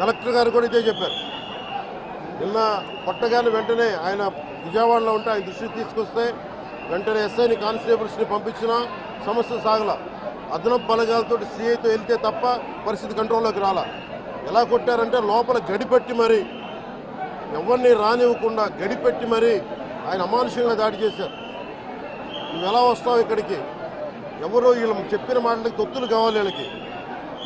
Collector గారు కూడా ఇదే చెప్పారు. నిన్న కొట్టగానే వెంటనే ఆయన విజయవాడలో ఉంటే ఆయన దృష్టికి తీసుకొస్తే వెంటనే ఎస్ఐని కానిస్టేబుల్స్ని పంపించిన సమస్య సాగల. అదనపు బలగాలతో సీఐతో వెళ్తే తప్ప పరిస్థితి కంట్రోల్లోకి రాలా. ఎలా కొట్టారంటే లోపల గడిపెట్టి మరి ఎవరిని రానివ్వకుండా గడిపెట్టి మరి ఆయన అమానుషంగా దాడి చేశారు. నువ్వు ఎలా వస్తావు ఇక్కడికి? ఎవరో వీళ్ళు చెప్పిన మాటలకి తొత్తులు కావాలి వీళ్ళకి.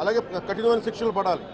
అలాగే కఠినమైన శిక్షలు పడాలి.